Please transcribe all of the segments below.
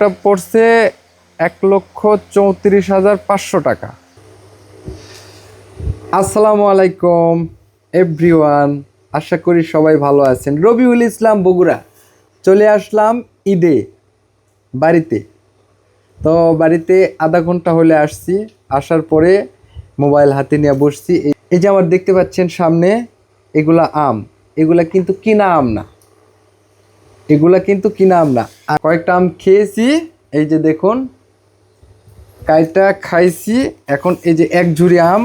এটা পড়ছে এক লক্ষ চৌত্রিশ হাজার পাঁচশো টাকা। আসসালামু আলাইকুম এভরিওয়ান আশা করি সবাই ভালো আছেন। রবিউল ইসলাম বগুড়া, চলে আসলাম ঈদে, বাড়িতে। তো বাড়িতে আধা ঘণ্টা হলে আসছি, আসার পরে মোবাইল হাতে নিয়ে বসছি। এই- এই যে আমার দেখতে পাচ্ছেন সামনে, এগুলা আম। এগুলা কিন্তু কিনা আম না। এগুলা কিন্তু কিনা আম না কয়েকটা আম খেয়েছি, এই যে দেখুন, কাইটা খাইছি, এখন এই যে এক ঝুড়ি আম,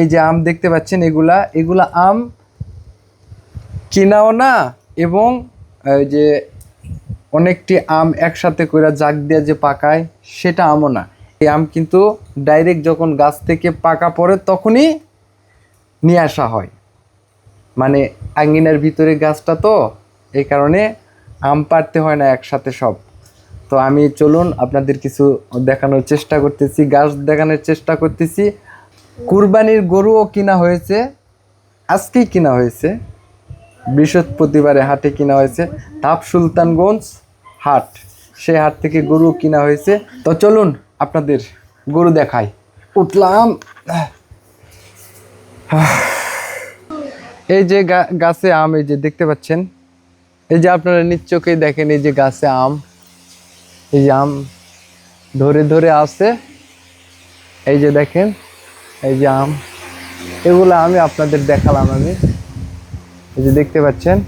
এই যে আম দেখতে পাচ্ছেন এগুলা এগুলা আম কিনাও না, এবং যে অনেকটি আম একসাথে করে জাগ দিয়ে যে পাকায়, সেটা আমও না। এই আম কিন্তু ডাইরেক্ট যখন গাছ থেকে পাকা পড়ে, তখনই নিয়ে আসা হয়। মানে আঙ্গিনার ভিতরে গাছটা তো, এই কারণে আম পাড়তে হয় না একসাথে সব। তো আমি চলুন আপনাদের কিছু দেখানোর চেষ্টা করতেছি, গাছ দেখানোর চেষ্টা করতেছি। কুরবানির গরুও কিনা হয়েছে, আজকেই কিনা হয়েছে। বৃহস্পতিবারে হাটে কিনা হয়েছে। তাপ সুলতানগঞ্জ হাট, সেই হাট থেকে গরু কিনা হয়েছে। তো চলুন আপনাদের গরু দেখাই। উঠলাম। এই যে গাছে আম, এই যে দেখতে পাচ্ছেন এই যে আপনারা নিজ চোখেই দেখেন এই যে গাছে আম, এই যে আম ধরে ধরে আছে, এই যে দেখেন, এই যে আম, এগুলো আমি আপনাদের দেখালাম আমি। এই যে দেখতে পাচ্ছেন।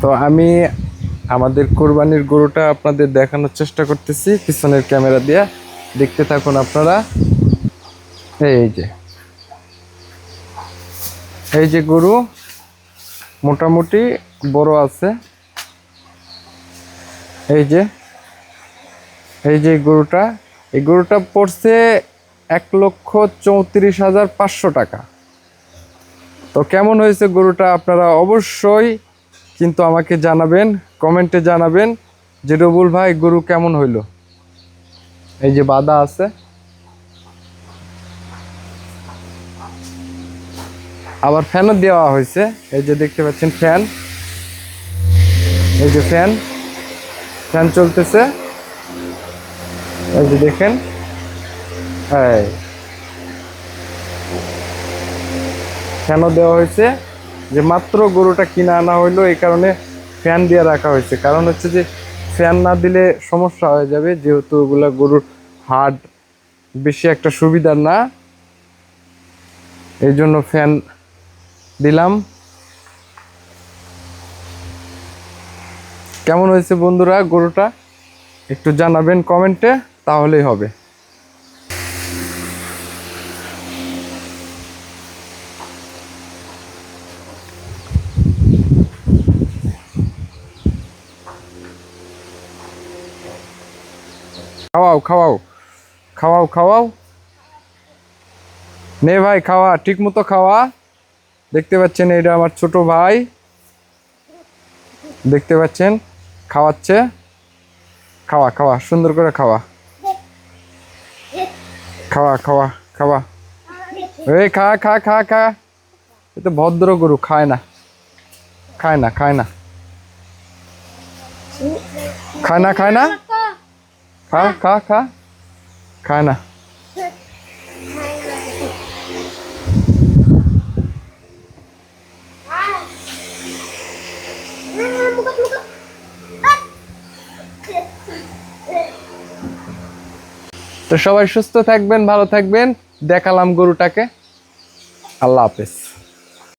তো আমি আমাদের কোরবানির গরুটা আপনাদের দেখানোর চেষ্টা করতেছি, পিছনের ক্যামেরা দিয়ে। দেখতে থাকুন আপনারা। এই যে। এই যে গরু মোটামুটি বড় আছে। এই যে এই যে গরুটা, এই গরুটা পড়ছে এক লক্ষ চৌত্রিশ হাজার পাঁচশো টাকা। তো কেমন হয়েছে গরুটা আপনারা অবশ্যই কিন্তু আমাকে জানাবেন, কমেন্টে জানাবেন। যে রবুল ভাই, গরু কেমন হইল? এই যে বাধা আছে। আবার ফ্যানও দেওয়া হয়েছে। এই যে দেখতে পাচ্ছেন ফ্যান এই যে ফ্যান ফ্যান চলতেছে। এই যে দেখেন। এই। ফ্যানও দেওয়া হয়েছে। যে মাত্র গরুটা কিনে আনা হইল, এই কারণে ফ্যান দিয়ে রাখা হয়েছে। কারণ হচ্ছে যে ফ্যান না দিলে সমস্যা হয়ে যাবে। যেহেতু ওগুলা গরুর হাট বেশি একটা সুবিধা না। এই জন্য ফ্যান দিলাম। কেমন হয়েছে বন্ধুরা গরুটা? একটু জানাবেন কমেন্টে, তাহলেই হবে। খাওয়াও খাওয়াও খাওয়াও খাওয়াও। নে ভাই, খাওয়া ঠিক মতো খাওয়া। দেখতে পাচ্ছেন এটা আমার ছোট ভাই। দেখতে পাচ্ছেন, খাওয়াচ্ছে। খাওয়া খাওয়া, সুন্দর করে খাওয়া। খাওয়া খাওয়া খাওয়া। এই, খা খা খা খা। এ তো ভদ্র গরু, খায় না। খায় না খায় না। খায় না খায় না? খা খা খা। খায় না। তো সবাই সুস্থ থাকবেন ভালো থাকবেন। দেখালাম গরুটাকে। আল্লাহ হাফেজ।